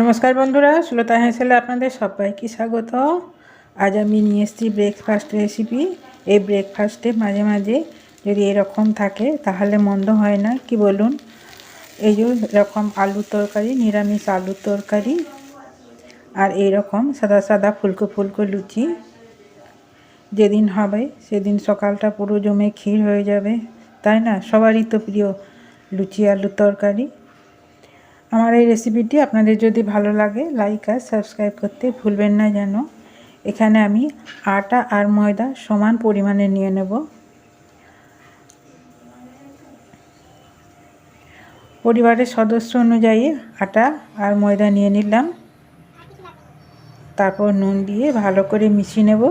নমস্কার বন্ধুরা, সুলতা হেসেলে আপনাদের সবাইকে স্বাগত। আজ আমি নিয়ে এসেছি ব্রেকফাস্ট রেসিপি এই ব্রেকফাস্টে মাঝে মাঝে যদি এরকম থাকে তাহলে মন্দ হয় না, কি বলুন? এই যে এরকম আলুর তরকারি, নিরামিষ আলুর তরকারি আর এই রকম সাদা সাদা ফুলকো ফুলকো লুচি। যেদিন হবে সেদিন সকালটা পুরো জমে ক্ষীর হয়ে যাবে, তাই না? সবারই তো প্রিয় লুচি আলুর তরকারি। আমার এই রেসিপিটি আপনাদের যদি ভালো লাগে লাইক আর সাবস্ক্রাইব করতে ভুলবেন না যেন। এখানে আমি আটা আর ময়দা সমান পরিমাণে নিয়ে নেব। পরিবারের সদস্য অনুযায়ী আটা আর ময়দা নিয়ে নিলাম। তারপর নুন দিয়ে ভালো করে মিশিয়ে নেব।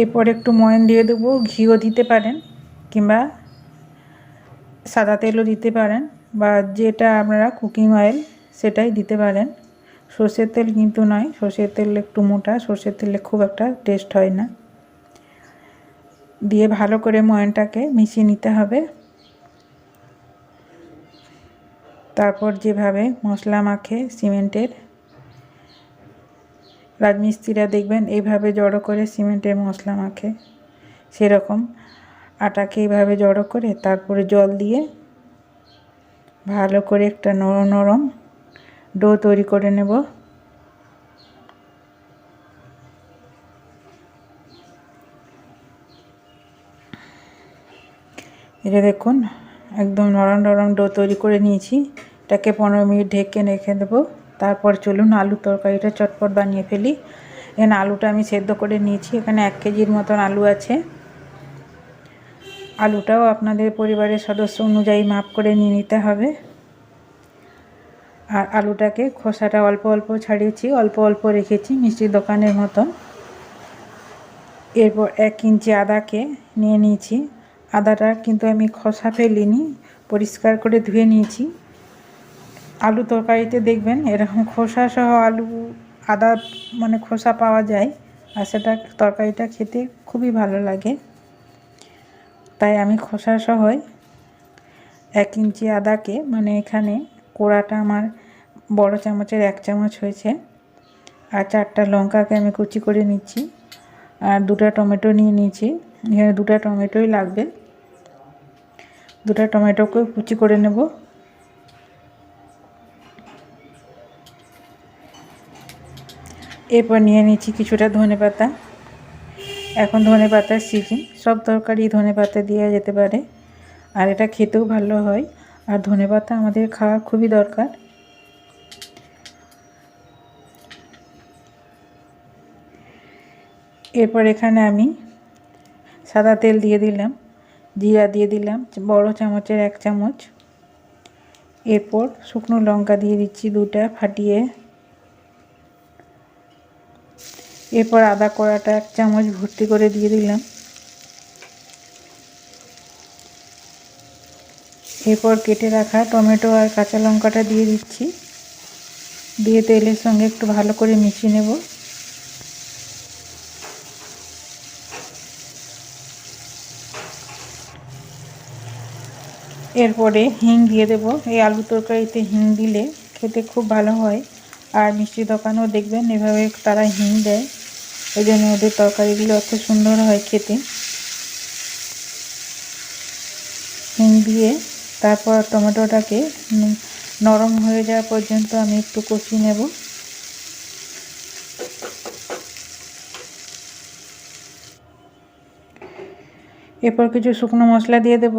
এরপর একটু ময়ন দিয়ে দেবো। ঘিও দিতে পারেন কিংবা সাদা তেলও দিতে পারেন বা যেটা আপনারা কুকিং অয়েল সেটাই দিতে পারেন। সর্ষের তেল কিন্তু নয়, সর্ষের তেল একটু মোটা, সর্ষের তেলে খুব একটা টেস্ট হয় না। দিয়ে ভালো করে ময়নটাকে মিশিয়ে নিতে হবে। তারপর যেভাবে মশলা মাখে সিমেন্টের, রাজমিস্ত্রিরা দেখবেন এইভাবে জড়ো করে সিমেন্টের মশলা মাখে। সেরকম আটাকে এইভাবে জড়ো করে তারপরে জল দিয়ে ভালো করে একটা নরম নরম ডো তৈরি করে নেব। এটা দেখুন, একদম নরম নরম ডো তৈরি করে নিয়েছি। এটাকে পনেরো মিনিট ঢেকে রেখে দেবো। তারপর চলুন আলু তরকারিটা চটপট বানিয়ে ফেলি। এখানে আলুটা আমি সেদ্ধ করে নিয়েছি। এখানে এক কেজির মতন আলু আছে। আলুটাও আপনাদের পরিবারের সদস্য অনুযায়ী মাপ করে নিয়ে নিতে হবে। আর আলুটাকে খোসাটা অল্প অল্প ছাড়িয়েছি, অল্প অল্প রেখেছি মিষ্টির দোকানের মতন। এরপর এক ইঞ্চি আদাকে নিয়ে নিয়েছি। আদাটা কিন্তু আমি খোসা ফেলিনি, পরিষ্কার করে ধুয়ে নিয়েছি। আলু তরকারিতে দেখবেন এরকম খোসা সহ আলু, আদা মানে খোসা পাওয়া যায়, আর সেটা তরকারিটা খেতে খুবই ভালো লাগে। তাই আমি খোসা সহই এক ইঞ্চি আদাকে মানে এখানে কোড়াটা আমার বড় চামচের এক চামচ হয়েছে, আর চারটা লঙ্কাকে আমি কুচি করে নিচ্ছি, আর দুটা টমেটো নিয়ে নিয়েছি। এখানে দুটা টমেটোই লাগবে। দুটা টমেটোকে কুচি করে নেব। এরপর নিয়ে নিচ্ছি কিছুটা ধনে পাতা এখন ধনে পাতার সিজন সব তরকারি ধনে পাতা দেওয়া যেতে পারে। আর এটা খেতেও ভালো হয়। আর ধনে পাতা আমাদের খাওয়া খুবই দরকার। এরপর এখানে আমি সাদা তেল দিয়ে দিলাম, জিরা দিয়ে দিলাম, বড় চামচের এক চামচ। এরপর শুকনো লঙ্কা দিয়ে দিচ্ছি দুটা, ফাটিয়ে এরপর আদা কড়াটা এক চামচ ভর্তি করে দিয়ে দিলাম। এরপর কেটে রাখা টমেটো আর কাঁচা লঙ্কাটা দিয়ে দিচ্ছি। দিয়ে তেলের সঙ্গে একটু ভালো করে মিশিয়ে নেব। এরপরে হিং দিয়ে দেব। এই আলু তরকারিতে হিং দিলে খেতে খুব ভালো হয়। আর মিষ্টি দোকানেও দেখবেন, এভাবে তারা হিং দেয়। ওই জন্য ওদের তরকারিগুলো অত সুন্দর হয় খেতে। হিং দিয়ে তারপর টমেটোটাকে নরম হয়ে যাওয়া পর্যন্ত আমি একটু কষিয়ে নেব। এরপর কিছু শুকনো মশলা দিয়ে দেব।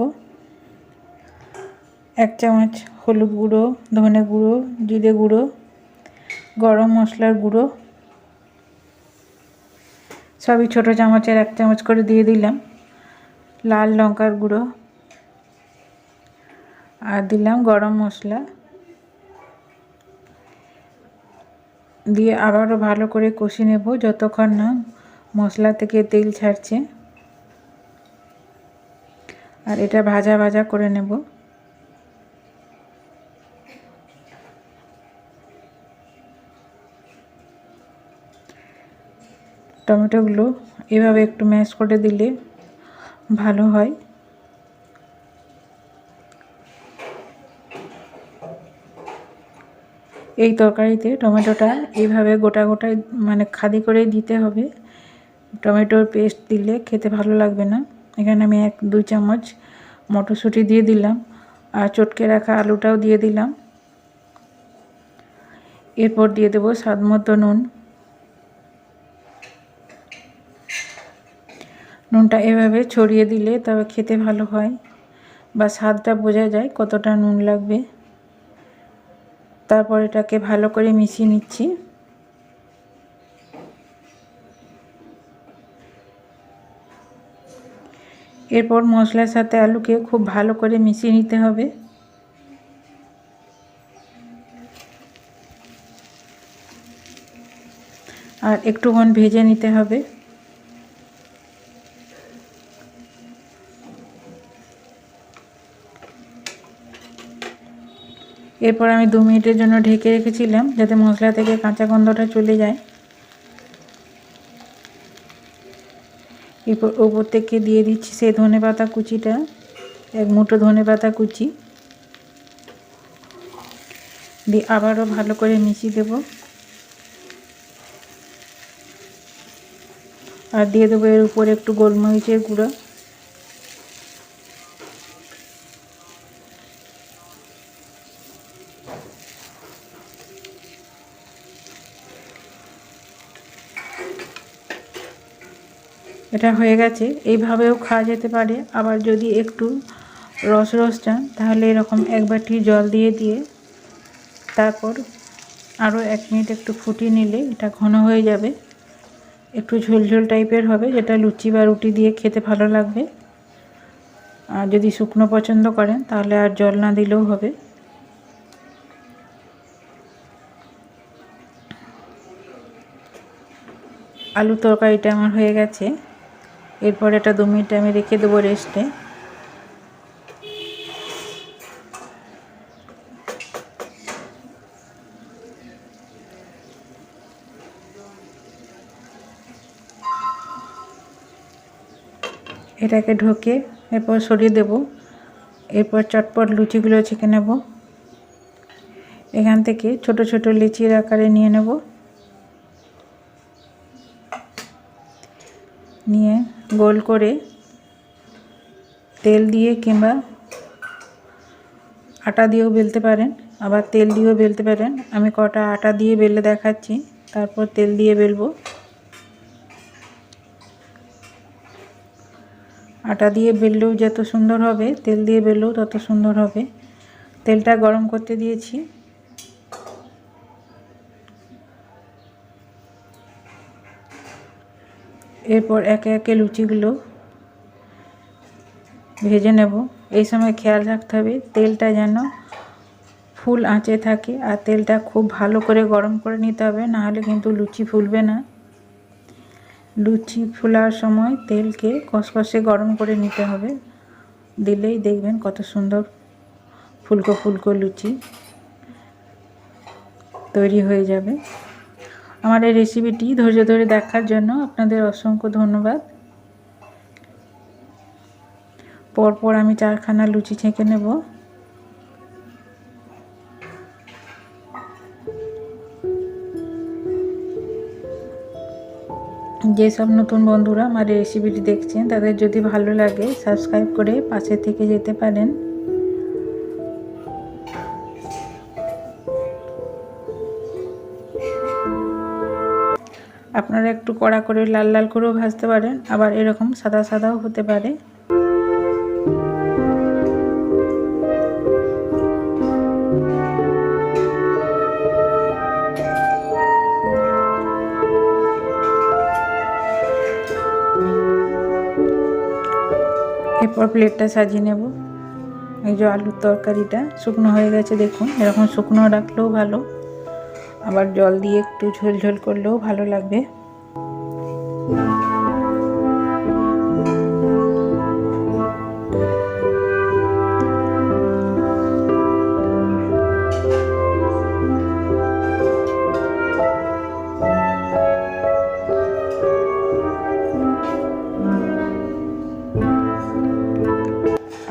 এক চামচ হলুদ গুঁড়ো, ধনে গুঁড়ো, জিরে গুঁড়ো, গরম মশলার গুঁড়ো সবই ছোটো চামচের এক চামচ করে দিয়ে দিলাম। লাল লঙ্কার গুঁড়ো। আর দিলাম গরম মশলা। দিয়ে আবারও ভালো করে কষি নেব যতক্ষণ না মশলা থেকে তেল ছাড়ছে। আর এটা ভাজা ভাজা করে নেব। টমেটোগুলো এভাবে একটু ম্যাশ করে দিলে ভালো হয়। এই তরকারিতে টমেটোটা এইভাবে গোটা গোটা মানে খাদি করে দিতে হবে। টমেটোর পেস্ট দিলে খেতে ভালো লাগবে না। এখানে আমি এক, দুই চামচ মটরশুঁটি দিয়ে দিলাম আর চটকে রাখা আলুটাও দিয়ে দিলাম। এরপর দিয়ে দেবো স্বাদ মতো নুন। নুনটা এভাবে ছড়িয়ে দিলে তবে খেতে ভালো হয় বা স্বাদটা বোঝা যায় কতটা নুন লাগবে। তারপর এটাকে ভালো করে মিশিয়ে নিচ্ছি। এরপর মশলার সাথে আলুকে খুব ভালো করে মিশিয়ে নিতে হবে। আর একটুক্ষণ ভেজে নিতে হবে। এরপর আমি দু মিনিটের জন্য ঢেকে রেখেছিলাম যাতে মশলা থেকে কাঁচা গন্ধটা চলে যায়। এরপর ওপর থেকে দিয়ে দিচ্ছি সেই ধনে পাতা কুচিটা, এক মুঠো ধনে পাতা কুচি। দিয়ে আবারও ভালো করে মিশিয়ে দেব। আর দিয়ে দেবো এর উপরে একটু গোলমরিচের গুঁড়ো। এটা হয়ে গেছে। এইভাবেও খাওয়া যেতে পারে। আবার যদি একটু রস রস চান, তাহলে এরকম এক বাটি জল দিয়ে দিয়ে তারপর আরও এক মিনিট একটু ফুটিয়ে নিলে এটা ঘন হয়ে যাবে। একটু ঝোলঝোল টাইপের হবে, যেটা লুচি বা রুটি দিয়ে খেতে ভালো লাগবে। আর যদি শুকনো পছন্দ করেন, তাহলে আর জল না দিলেও হবে। আলু তরকারিটা আমার হয়ে গেছে। এরপর এটা দু মিনিট আমি রেখে দেবো রেস্টে। এটাকে ঢোকে এরপর সরিয়ে দেব। এরপর চটপট লুচিগুলো ছেঁকে নেব। এখান থেকে ছোট ছোট লিচির আকারে নিয়ে নেব। নিয়ে গোল করে তেল দিয়ে কিংবা আটা দিয়েও বেলতে পারেন। আবার তেল দিয়েও বেলতে পারেন। আমি কটা আটা দিয়ে বেলে দেখাচ্ছি। তারপর তেল দিয়ে বেলবো। আটা দিয়ে বেললেও যত সুন্দর হবে, তেল দিয়ে বেললেও তত সুন্দর হবে। তেলটা গরম করতে দিয়েছি। এরপর একে একে লুচিগুলো ভেজে নেব। এই সময় খেয়াল রাখতে হবে, তেলটা যেন ফুল আঁচে থাকে আর তেলটা খুব ভালো করে গরম করে নিতে হবে নাহলে কিন্তু লুচি ফুলবে না। লুচি ফোলার সময় তেলকে কষকষে গরম করে নিতে হবে। দিলেই দেখবেন কত সুন্দর ফুলকো ফুলকো লুচি তৈরি হয়ে যাবে। আমার এই রেসিপিটি ধৈর্য ধরে দেখার জন্য আপনাদের অসংখ্য ধন্যবাদ। পরপর আমি চারখানা লুচি ছেঁকে নেব। যেসব নতুন বন্ধুরা আমার রেসিপিটি দেখছেন, তাদের যদি ভালো লাগে সাবস্ক্রাইব করে পাশে থেকে যেতে পারেন। আপনারা একটু কড়া করে লাল লাল করেও ভাজতে পারেন, আবার এরকম সাদা সাদাও হতে পারে। এরপর প্লেটটা সাজিয়ে নেব। এই যে আলুর তরকারিটা, শুকনো হয়ে গেছে, দেখুন, এরকম শুকনো রাখলেও ভালো। আবার জল দিয়ে একটু ঝোল ঝোল করলেও ভালো লাগবে।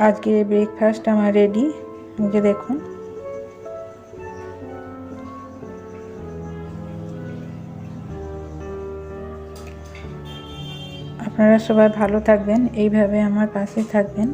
আজকে ব্রেকফাস্ট আমার রেডি যে দেখুন আপনারা সবাই ভালো থাকবেন। এইভাবে আমার পাশে থাকবেন।